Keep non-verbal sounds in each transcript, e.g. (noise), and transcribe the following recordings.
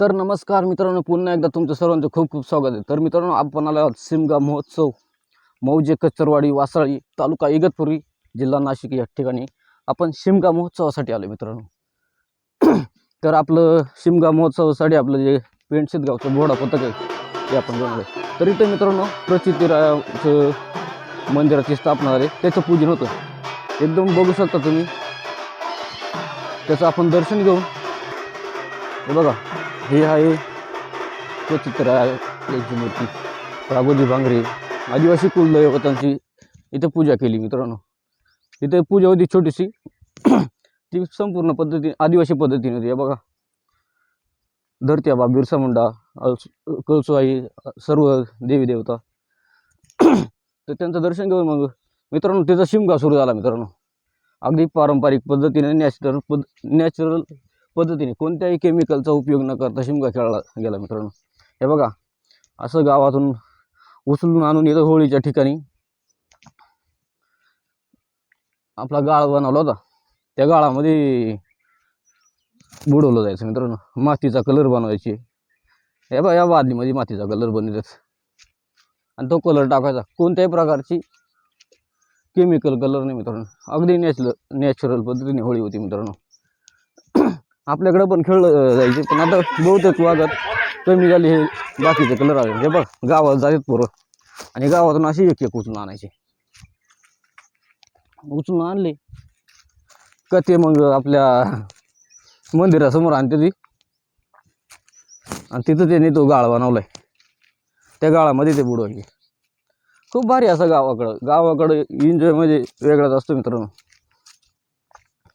तर नमस्कार मित्रांनो पुन्हा एकदा तुमचं सर्वांचं खूप खूप स्वागत आहे. तर मित्रांनो आपण आलो आहोत सिमगा महोत्सव मौजे कचरवाडी वासाळी तालुका इगतपुरी जिल्हा नाशिक या ठिकाणी. आपण शिमगा महोत्सवासाठी आलो मित्रांनो. (clears throat) तर आपलं शिमगा महोत्सवासाठी आपलं जे पेंटशीत गावचं बोडा पथक आहे ते आपण बनवलं आहे. तर इथे मित्रांनो प्रचितीराचं मंदिराची स्थापना झाली. त्याचं पूजन होतं. एकदम बघू शकता तुम्ही. त्याचं आपण दर्शन घेऊन हे बघा. हे आहे तो चित्र आहे याची मूर्ती. राघोजी भांगरे आदिवासी कुलदैवतांची इथं पूजा केली मित्रांनो. इथे पूजा होती छोटीशी. ती संपूर्ण पद्धती आदिवासी पद्धतीने होती. बघा. धरती आबा बिरसा मुंडा अल्स- कळसुआई सर्व देवी देवता. तर त्यांचं दर्शन घेऊन मग मित्रांनो त्याचा शिमगा सुरू झाला मित्रांनो. अगदी पारंपरिक पद्धतीने नॅचरल पद नॅचरल पद्धतीने कोणत्याही केमिकलचा उपयोग न करता शिमगा खेळला गेला मित्रांनो. हे बघा असं गावातून उचलून आणून येतं होळीच्या ठिकाणी आपला गाळ बनवला होता. त्या गाळामध्ये बुडवलं जायचं मित्रांनो. मातीचा कलर बनवायची. हे बघा या बादलीमध्ये मातीचा कलर बनवतात आणि तो कलर टाकायचा. कोणत्याही प्रकारची केमिकल कलर नाही मित्रांनो. अगदी नॅचरल नॅचरल पद्धतीने होळी होती मित्रांनो. आपल्याकडं पण खेळलं जायचे. पण आता बहुतेक वागत कमी झाली हे बाकीचे कलर आले. हे बघ गावात जातात पोरं. आणि गावातून अशी एक एक उचलून आणायचे. उचलून आणले. का ते मग आपल्या मंदिरासमोर आणते ती. आणि तिथं त्यांनी तो गाळ बनवलाय. त्या गाळामध्ये ते बुडवायचे खूप भारी असं गावाकडं. गावाकडं एन्जॉय म्हणजे वेगळाच असतो मित्रांनो.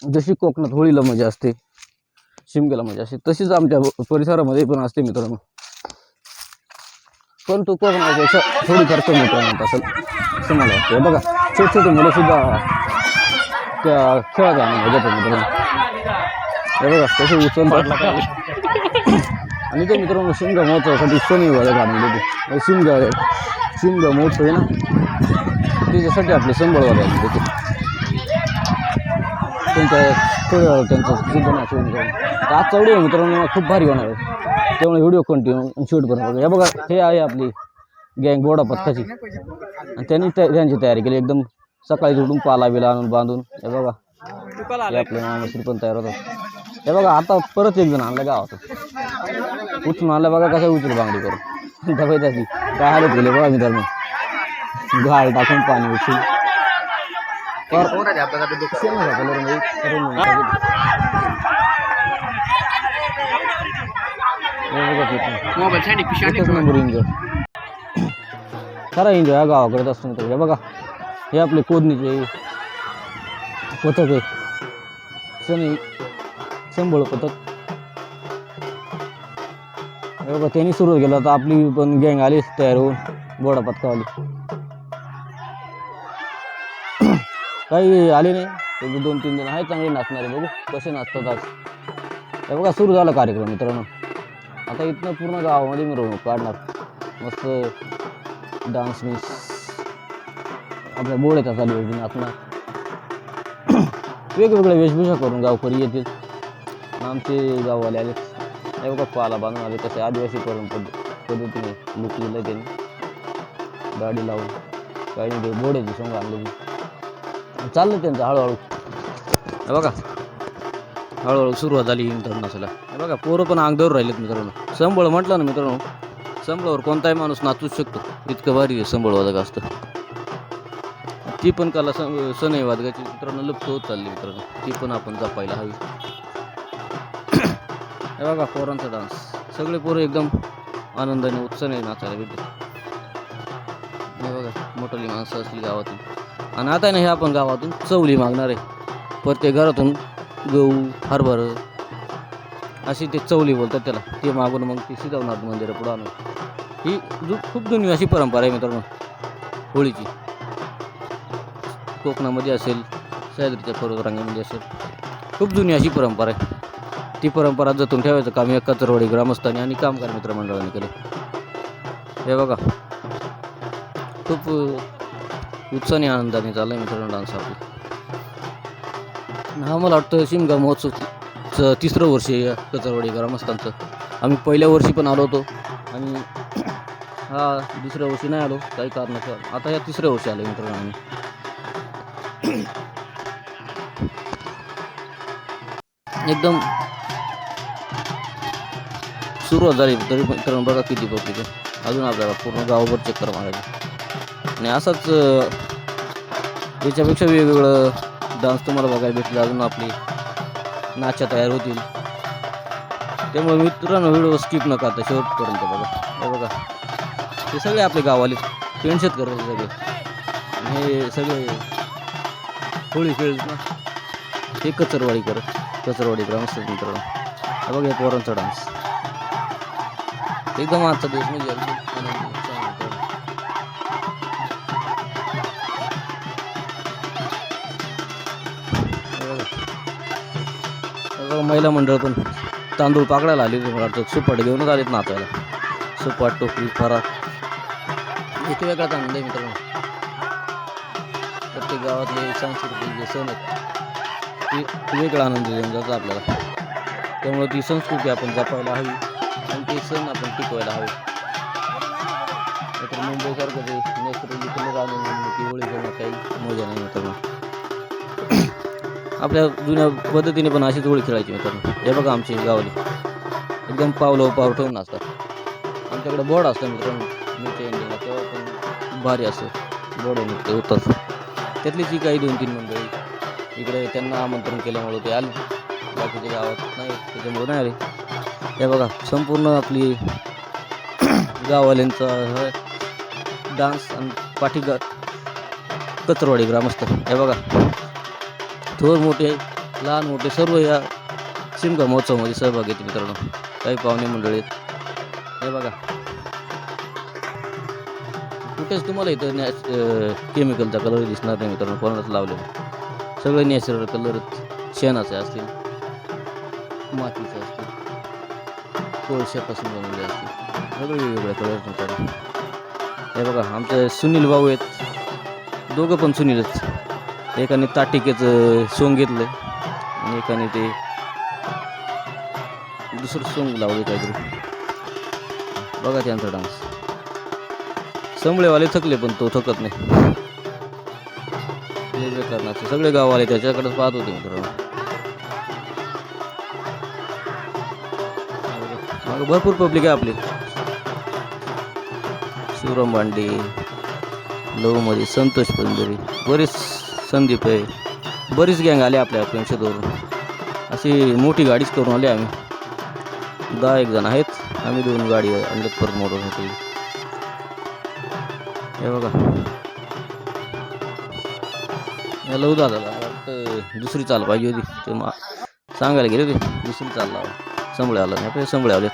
जशी कोकणात होळीला मजा असते शिमग्याला म्हणजे अशी. तशीच आमच्या परिसरामध्ये पण असते मित्रांनो. पण तो कोकणापेक्षा थोडीफार कमी प्रमाणात असेल असं मला वाटतं बघा छोटे छोटे मुलं सुद्धा त्या खेळात आनंद घेतात मित्रांनो. हे बघा तसे उचल आणि ते मित्रांनो शिमगा महोत्सवासाठी सनी वाले घालून देते शिमगा शिमगा महोत्सव आहे ना? त्याच्यासाठी आपले संबळवाले आले होते त्यांच्या त्यांचं सिद्ध नाच होऊन जाईल मित्रांनो खूप भारी होणार आहे. त्यामुळे व्हिडिओ कंटिन्यू शूट करणार हे बघा हे आहे आपली गँग गोडा पथकाची आणि त्यांनी त्या त्यांची तयारी केली. एकदम सकाळी उठून पाला बिला आणून बांधून. हे बघा. आपले पण तयार होतात. हे बघा आता परत एक जण आणलं गावात उचलून आणलं बघा कसं उचल बांगडी करून. डबाई त्याची काय हालत गेले बघा मित्रांनो. गाळ टाकून पाणी उचलून तर शेणाचा कलरमध्ये करून टाकले. हे बघा तिथून. मोबाईल एन्जॉय खरा एन्जॉय हा गावाकडे असतो मित्र हे बघा हे आपले कोदणीचे पथक आहे सनी संबळ पथक हे बघा त्यांनी सुरू केलं तर आपली पण गँग आली तयार होऊन बोडा पथकावाली काही आले नाही. एक दोन तीन जण आहे चांगले नाचणारे बघू. कसे नाचतात आज? हे बघा सुरू झाला कार्यक्रम मित्रांनो. आता इथनं पूर्ण गावामध्ये मिरवणूक काढणार. मस्त डान्स मिस आपल्या बोड्याचा चालू आहे नाचणार. (clears throat) वेगवेगळ्या वेशभूषा करून गावकरी येतील. आमचे गाववाले आले हे बघा पाला बांधून आले. कसे आदिवासी करून पद्ध पद्धतीने लुकलेलं त्यांनी गाडी लावून. काही नाही ते बोड्याची सोंग आणलेली चाललं त्यांचं हळूहळू. बघा. हळूहळू सुरुवात झाली मित्रांनो हे बघा पोरं पण अंगदवर राहिलेत मित्रांनो. संबळ म्हटलं ना मित्रांनो संबळावर कोणताही माणूस नाचूच शकतो. इतकं भारी आहे संबळ वादक असतं. ती पण कला सण सनई वादकाची मित्रांनो लुप्त होत चालली मित्रांनो. ती पण आपण जपायला हवी. हे बघा पोरांचा डान्स. सगळे पोरं एकदम आनंदाने उत्साहाने नाचायला भेटतात हे बघा मोठली माणसं असली गावातून. आणि आता नाही हे आपण गावातून चवली मागणार आहे. प्रत्येक घरातून गहू हरभरं अशी ते चवली बोलतात त्याला. ते मागून मग ते शिजवणार मंदिर पुढं आणून. ही जु खूप जुनी अशी परंपरा आहे मित्रांनो होळीची. कोकणामध्ये असेल सह्याद्रीच्या पर्वतरांगामध्ये असेल खूप जुनी अशी परंपरा आहे. ती परंपरा जतून ठेवायचं काम या कचरवाडी ग्रामस्थांनी आणि कामगार मित्रमंडळाने केले. हे बघा. खूप उत्साहाने आनंदाने चाललं आहे मित्रांनो डान्स आपला. हा मला वाटतं शिमगा महोत्सव तिसरं वर्ष आहे या कचरवाडी ग्रामस्थांचं. आम्ही पहिल्या वर्षी पण आलो होतो आणि (clears throat) हा दुसऱ्या वर्षी नाही आलो काही कारणाचं. आता या तिसऱ्या वर्षी आलो मित्रांनो आम्ही. (clears throat) एकदम सुरुवात झाली तरी मित्रांनो बघा किती पब्लिक अजून आपल्याला पूर्ण गावभर चक्कर मारायचं आणि असाच याच्यापेक्षा वेगवेगळं डान्स तुम्हाला बघायला भेटलं अजून आपली नाच्या तयार होतील. त्यामुळे मित्रांनो व्हिडिओ स्किप न करता शेवटपर्यंत बघा. हे बघा. हे सगळे आपले गावाले पेन्शत करत सगळे. हे सगळे होळी खेळ ना. हे कचरवाडी करत कचरवाडी ग्रामस्थ मित्रांनो. हे बघा पोरांचा डान्स एकदम आजचा दिवस म्हणजे महिला मंडळ पण तांदूळ पाकडायला आले मला वाटतं सुपाट घेऊनच आलेत नाचायला. सुपाट टोपली फराक एक वेगळाच आनंद आहे मित्रांनो. प्रत्येक गावातले सांस्कृतिक जे सण आहेत ते वेगळा आनंद देऊन जातो आपल्याला. त्यामुळे ती संस्कृती आपण जपायला हवी आणि ते सण आपण टिकवायला हवे. नाहीतर मुंबईसारखं ते नैसर्गिक कलर आणून ती होळी खेळण्यात काही मजा नाही मित्रांनो. आपल्या जुन्या पद्धतीने पण अशीच होळी खेळायची मित्रांनो. हे बघा आमची गावाली. एकदम पावलं पावर ठेवून असतात आमच्याकडे बोर्ड असतं मित्रांनो. मिरच्या इंडियाला तेव्हा पण भारी असतं. बोर्ड नृत्य होतात. त्यातलीच ही काही दोन तीन मंडळी इकडे त्यांना आमंत्रण केल्यामुळे ते आले. बाकीच्या गावात नाही त्याच्यामुळे नाही आले. हे बघा संपूर्ण आपली (clears throat) गाववाल्यांचा डान्स आणि पाठीगा कचरवाडी ग्रामस्थ. हे बघा. थोर मोठे लहान मोठे सर्व या शिमगा महोत्सवामध्ये सहभाग घेते मित्रांनो. काही पाहुणे मंडळी आहेत. हे बघा. कुठेच तुम्हाला इथं नॅच केमिकलचा कलर दिसणार नाही मित्रांनो. कोणालाच लावलेला सगळे नॅचरल कलर शेणाचे असतील मातीचे असतील कोळशापासून बनवले असतील. सगळे वेगवेगळे कलर मित्रांनो. हे बघा आमचे सुनील भाऊ आहेत. दोघं पण सुनील आहेत. एकाने ताटिकेचं सोंग घेतलं. आणि एकाने ते दुसरं सोंग लावले काहीतरी. बघा त्यांचा डान्स. संबळेवाले थकले पण तो थकत नाही. लय सगळे गाववाले त्याच्याकडेच पाहत होते मित्रांनो. भरपूर पब्लिक आहे आपली. शिवराम भांडे लोहमध्ये संतोष पंजरी बरेच संदीप आहे. बरीच गँग आली आपल्या पेन्शनवरून अशी मोठी गाडीच करून आली आम्ही. दहा एक जण आहेत. आम्ही दोन गाडी आणल्यात परत मोटरसायकल हे बघा. याला उदा झाला. वाटतं दुसरी चाल पाहिजे होती. ते मा सांगायला गेले होते. दुसरी चाल लावा. संभळे आला नाही. आपले संबळे आले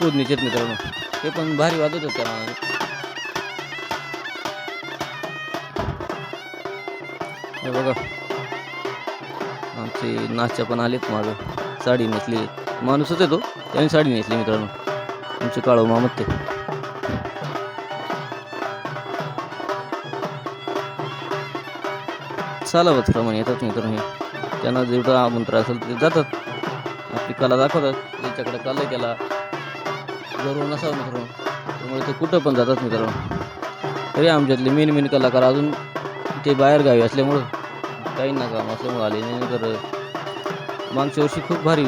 फोडणीचे मित्रांनो. ते पण भारी वाजत होते. हे बघा. आमचे नाच्या पण आलेत माझं साडी नेसली. माणूसच येतो त्याने साडी नेसली मित्रांनो. आमचे काळो मामत ते. सालावतप्रमाणे येतात मित्रांनो हे. त्यांना जेवढं आमंत्रण असेल ते जातात. आपली कला दाखवतात. त्यांच्याकडे कला केला त्याला गर्व नसावा मित्रांनो. त्यामुळे ते कुठं पण जातात मित्रांनो. तरी आमच्यातले मेन मेन कलाकार अजून ते बाहेर गावी असल्यामुळं काही नका काम आले नाही तर मागच्या वर्षी खूप भारी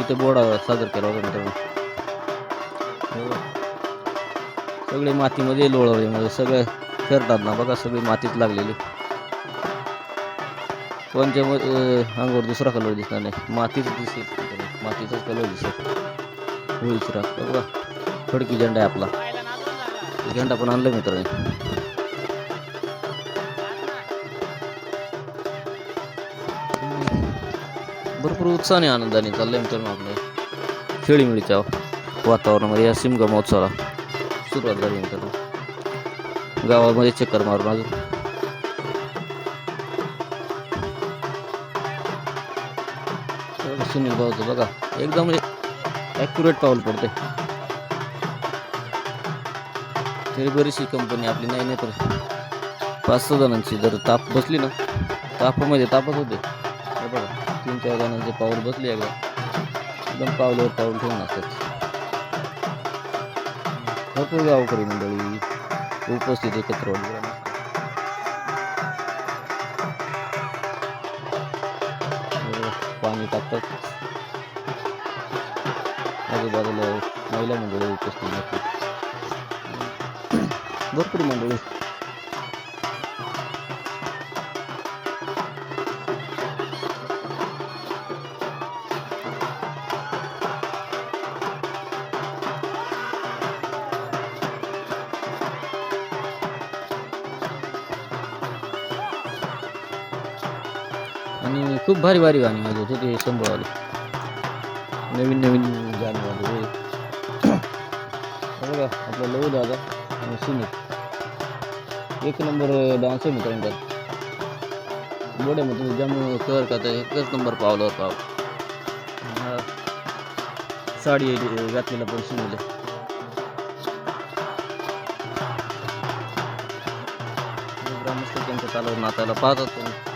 इथे बोडा सादर केला होता मित्रांनो. हो. सगळे मातीमध्ये लोळवले म्हणजे सगळे खेळतात ना बघा सगळे मातीत लागलेले. कोणच्या अंगावर दुसरा कलर दिसणार नाही. मातीच दिसेल. मातीचाच कलर दिसेल. होळीच राख. बघा खडकी झेंडा आहे आपला. झेंडा पण आणला मित्रांनी. भरपूर उत्साहाने आनंदाने चाललं आहे मित्रांनो आपलं. खेळीमिळीच्या वातावरणामध्ये या सिमगा महोत्सवाला सुरुवात झाली मित्रांनो. गावामध्ये चक्कर मारून अजून. सुनील भाऊचं बघा एकदम ॲक्युरेट पाऊल पडते तरी बरीचशी कंपनी आपली नाही नाही तर पाच सहा जणांची जर ताप बसली ना तापामध्ये तापच होते. बघा. तीन चार जणांचे पाऊल बसले एकदा. एकदम पावलावर पाऊल ठेवून असतात. भरपूर गावकरी मंडळी उपस्थित एकत्र पाणी टाकतात. आजूबाजूला महिला मंडळी उपस्थित भरपूर मंडळी. आणि खूप भारी भारी गाणी वाजवत होते शंभरवाले. नवीन नवीन गाणी वाजवत होते. बघा आपला लव दादा आणि सुनील. एक नंबर डान्स आहे मित्रांनो बोड्यामध्ये ज्यामुळे कवर करता एकच नंबर पावलावर पाव साडी घातलेला पण सुनील ग्रामस्थ त्यांच्या चालवर नाताला पाहतात. तुम्ही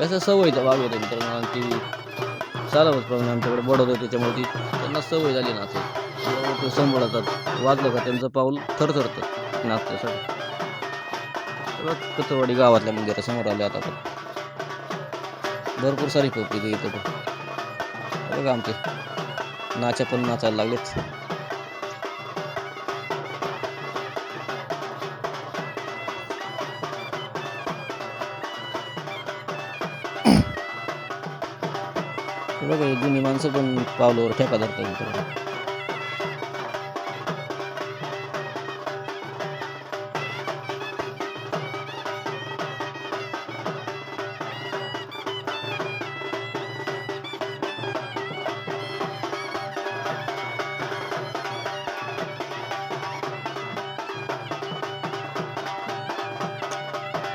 कसं सवयीचा भाग होता मित्रांनो. आणि ती चालवत प्रमाणे आमच्याकडे बडवतो त्याच्यामुळे ती त्यांना सवय झाली नाच ते संभळतात. वाजलं का त्यांचं पाऊल थरथरतं. नाचण्यासाठी. कचरवाडी गावातल्या मंदिरासमोर आले आता आपण भरपूर सारी पब्लिक आहे इथं बघा आमचे. नाच्या पण नाचायला लागलेच हे बघा हे जुनी माणसं पण पावलावर ठेका धरतात मित्रांनो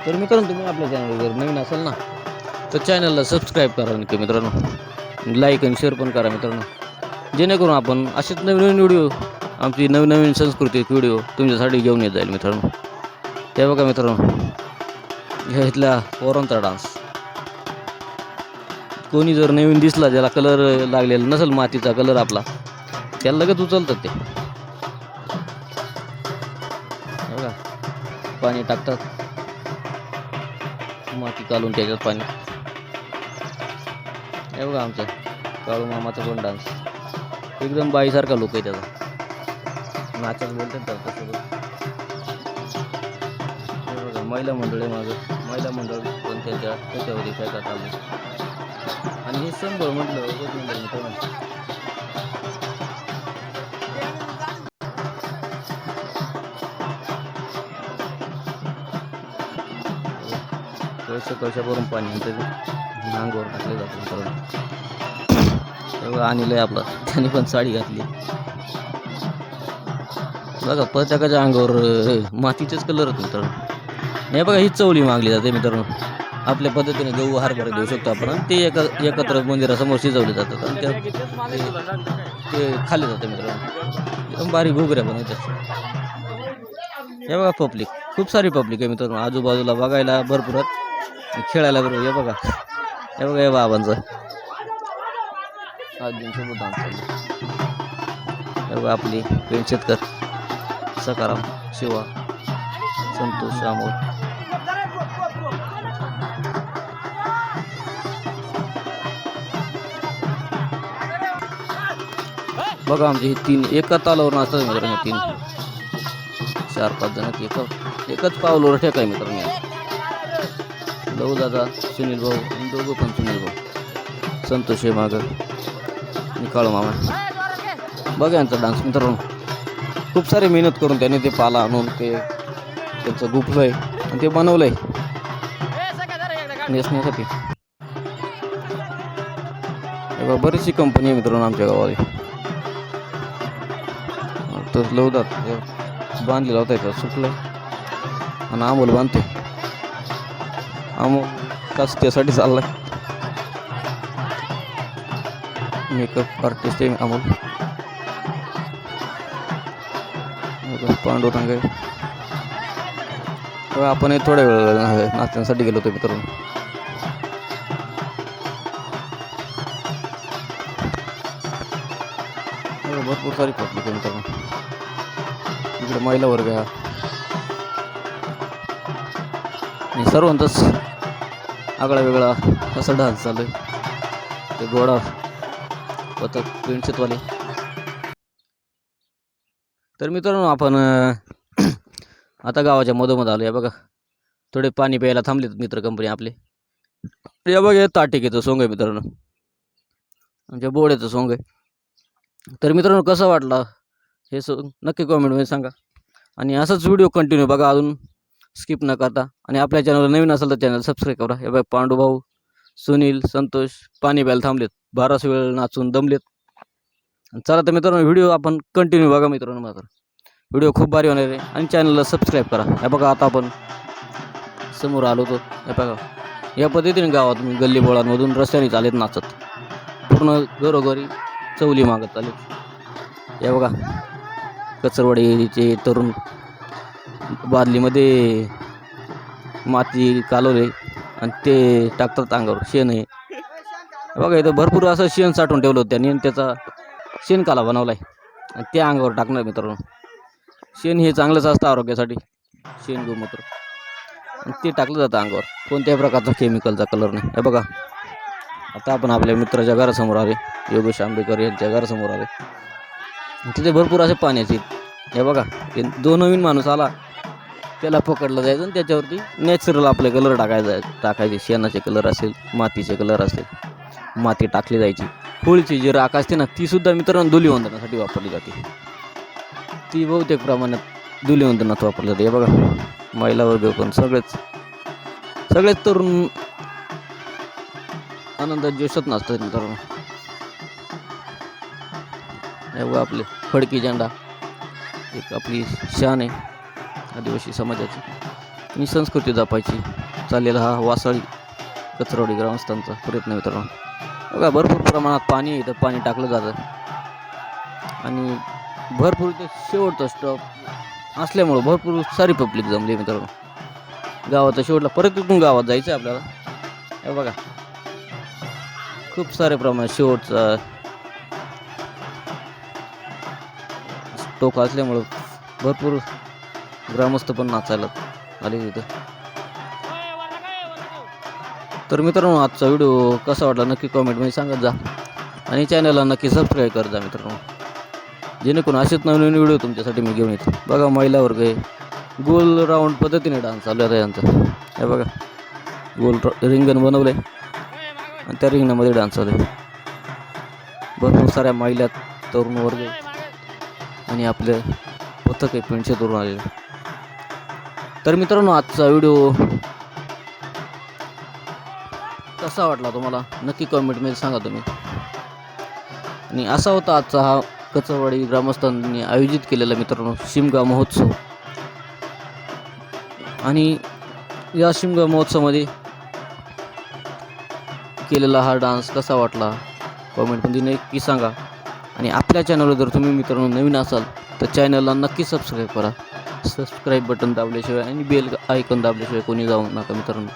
तर मित्रांनो तुम्ही आपल्या चॅनलवर नवीन असाल ना तर चॅनलला सबस्क्राईब करा नक्की मित्रांनो. लाईक आणि शेअर पण करा मित्रांनो. जेणेकरून आपण असेच नवीन नवीन व्हिडिओ आमची नवीन नवीन सांस्कृतिक व्हिडिओ तुमच्यासाठी घेऊन येत जाईल मित्रांनो. ते बघा मित्रांनो. ह्या इथला पोरांचा डान्स कोणी जर नवीन दिसला ज्याला कलर लागलेला नसेल मातीचा कलर आपला त्याला लगेच उचलतात ते. बघा. पाणी टाकतात. माती चालून त्याच्यात पाणी. हे बघा आमचं. काळू मामाचा पण डान्स एकदम बाईसारखा लोक आहे त्याचा. नाचत बोलतात त्याला तसं हे बघा महिला मंडळ आहे माझं. महिला मंडळ पण त्याच्या त्याच्यावर फेकात आलं आणि हे संभळ म्हटलं एकच कशा करून कळशा पाणी आणतं अंगावर टाकले जाते मित्रांनो तेव्हा आणलं आपला. त्याने पण साडी घातली. बघा प्रत्येकाच्या अंगावर मातीचेच कलर आहेत तर नाही बघा हीच चवली मागली जाते मित्रांनो. आपल्या पद्धतीने गहू हरभरा घेऊ शकतो आपण. ते एका एकत्र मंदिरासमोर शिजवले जातात. आणि त्या- ते- खाल्ले जाते मित्रांनो. एकदम बारीक घुगऱ्या बनवतात हे बघा पब्लिक खूप सारी पब्लिक आहे मित्रांनो. आजूबाजूला बघायला भरपूर खेळायला बरोबर हे बघा. हे बघा बाबांचं. आजींसोबत डान्स हे बघा आपली पेंशेतकर सकाराम शिवा संतोष अमोल बघा आमचे हे तीन एका तालावर नाचतात मित्रांनो तीन. चार पाच जण एका एकच पावलावर ठेकाय मित्रांनो. हे. लहू दादा सुनील भाऊ आणि दोघं पण सुनील भाऊ. संतोष आहे मागं. आणि काळू मामा. बघा यांचा डान्स मित्रांनो. खूप सारी मेहनत करून त्याने ते पाला आणून ते त्यांचं गुफलं आहे आणि ते बनवलं आहे. नेसण्यासाठी हे बघा, बरीचशी कंपनी आहे मित्रांनो आमच्या गावाला तर लवदात बांधलेला होता इथं सुटलं आणि आंबोल बांधते अमुक त्यासाठी चालला मेकअप आर्टिस्ट आहे अमोल पांडू रंग आपण थोड्या वेळ नाचण्यासाठी गेलो होतो मित्रांनो. भरपूर सारी पब्लिक आहे मित्रांनो. इकडे महिला वर्ग आहे. आणि सर्वांचाच आगळा वेगळा असा डान्स चालू आहे. ते गोडा पथक पेंटशेतवाले तर मित्रांनो आपण आता गावाच्या मधोमध आलो या बघा थोडे पाणी प्यायला थांबलेत मित्र कंपनी आपले. या बघा हे येतो सोंग आहे मित्रांनो. आमच्या बोड्याचं सोंग आहे. तर मित्रांनो कसं वाटलं हे सोंग नक्की कॉमेंटमध्ये सांगा. आणि असाच व्हिडिओ कंटिन्यू बघा अजून. स्किप न करता. आणि आपल्या चॅनलला नवीन असेल तर चॅनल सबस्क्राईब करा. हे बघा पांडुभाऊ सुनील संतोष पाणी प्यायला थांबलेत. बाराच वेळ नाचून दमलेत. आणि चला तर मित्रांनो व्हिडिओ आपण कंटिन्यू बघा मित्रांनो मात्र. व्हिडिओ खूप भारी होणार आहे. आणि चॅनलला सबस्क्राईब करा. हे बघा आता आपण समोर आलो होतो. हे बघा या पद्धतीने गावात मी गल्ली बोळांमधून रस्त्याने चालेत नाचत. पूर्ण घरोघरी चवली मागत चालेत. या बघा कचरवाडीचे तरुण बादलीमध्ये माती कालवले आणि ते टाकतात अंगावर शेण हे बघा इथं भरपूर असं शेण साठवून ठेवलं होतं त्यांनी आणि त्याचा शेणकाला बनवला आहे आणि ते अंगावर टाकणार मित्रांनो. शेण हे चांगलंच असतं आरोग्यासाठी. शेण गोमूत्र आणि ते टाकलं जातं अंगावर. कोणत्याही प्रकारचा केमिकलचा कलर नाही. हे बघा. आता आपण आपल्या मित्राच्या घरासमोर आले योगेश आंबेकर यांच्या घरासमोर आले तिथे भरपूर असे पाण्याचे आहेत. हे बघा. दोन नवीन माणूस आला. त्याला पकडलं जायचं आणि त्याच्यावरती नॅचरल आपले कलर टाकायचा टाकायचे. शेणाचे कलर असेल मातीचे कलर असेल माती टाकली जायची. होळीची जी राख असते ना ती सुद्धा मित्रांनो धुलीवंदनासाठी वापरली जाते. ती बहुतेक प्रमाणात धुलीवंदनात वापरली जाते. हे बघा महिला वर्ग पण सगळेच सगळेच तरुण आनंदात जोशात नाचतात मित्रांनो. आपले फडकी झेंडा. एक आपली शान आहे. आदिवासी समाजाची. आणि संस्कृती जपायची. चाललेला हा वासाळी कचरवडी ग्रामस्थांचा प्रयत्न मित्रांनो. बघा भरपूर प्रमाणात पाणी येतं इथं. पाणी टाकलं जातं. आणि भरपूर इथं शेवटचा स्टॉप असल्यामुळं भरपूर सारी पब्लिक जमली मित्रांनो. गावाचा शेवटला परत इथून गावात जायचं आहे आपल्याला. हे बघा. खूप सारे प्रमाणात शेवटचा टोक असल्यामुळं भरपूर ग्रामस्थ पण नाचायला आले तिथं. तर मित्रांनो आजचा व्हिडिओ कसा वाटला नक्की कॉमेंटमध्ये सांगत जा. आणि चॅनलला नक्की सबस्क्राईब करत जा मित्रांनो. जेणेकरून असेच नवीन व्हिडिओ तुमच्यासाठी मी घेऊन येतो. बघा महिला वर्ग आहे गोल राऊंड पद्धतीने डान्स चालू आहे यांचा. हे बघा गोल रिंगण बनवलं आहे आणि त्या रिंगणामध्ये डान्स चालू आहे. भरपूर साऱ्या महिला तरुण वर्ग आणि आपले पथक आहे पिंडचे तरुण आलेलं. तर मित्रांनो आजचा व्हिडिओ कसा वाटला तुम्हाला? नक्की कमेंटमध्ये सांगा तुम्ही. आणि असा होता आजचा हा कचरवाडी ग्रामस्थांनी आयोजित केलेला मित्रांनो शिमगा महोत्सव. आणि या शिमगा महोत्सवामध्ये केलेला हा डान्स कसा वाटला? कॉमेंटमध्ये नक्की सांगा. आणि आपल्या चॅनलवर जर तुम्ही मित्रांनो नवीन असाल तर चॅनलला नक्की सबस्क्राईब करा. सबस्क्राईब बटन दाबल्याशिवाय आणि बेल आयकॉन दाबल्याशिवाय कोणी जाऊ नका मित्रांनो.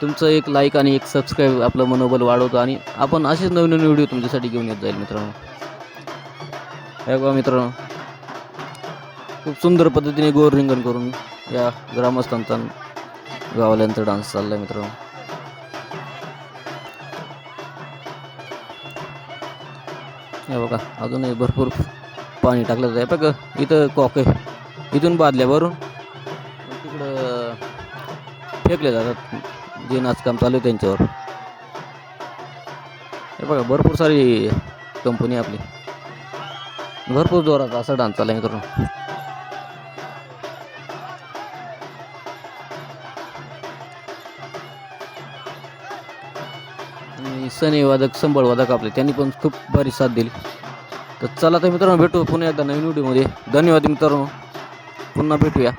तुमचं एक लाईक आणि एक सबस्क्राईब आपलं मनोबल वाढवतो आणि आपण असेच नवीन नवीन व्हिडिओ तुमच्यासाठी घेऊन येत जाईल मित्रांनो. हे बघा मित्रांनो. खूप सुंदर पद्धतीने गोर रिंगण करून या ग्रामस्थांचा गावाल्यांचा डान्स चालला आहे मित्रांनो. हे बघा अजूनही भरपूर पाणी टाकलं जातं बघ इथं कॉक आहे. इथून बादल्यावरून तिकडं फेकले जातात. जे नाचकाम चालू आहे त्यांच्यावर. हे बघा भरपूर सारी कंपनी आपली. भरपूर जोरात असा डान्स चालला आहे मित्रांनो सनी वादक संबळ वादक आपले त्यांनी पण खूप भारी साथ दिली. तर चला तर मित्रांनो भेटू पुन्हा एकदा नवीन व्हिडिओमध्ये धन्यवाद मित्रांनो. पुन्हा भेटूया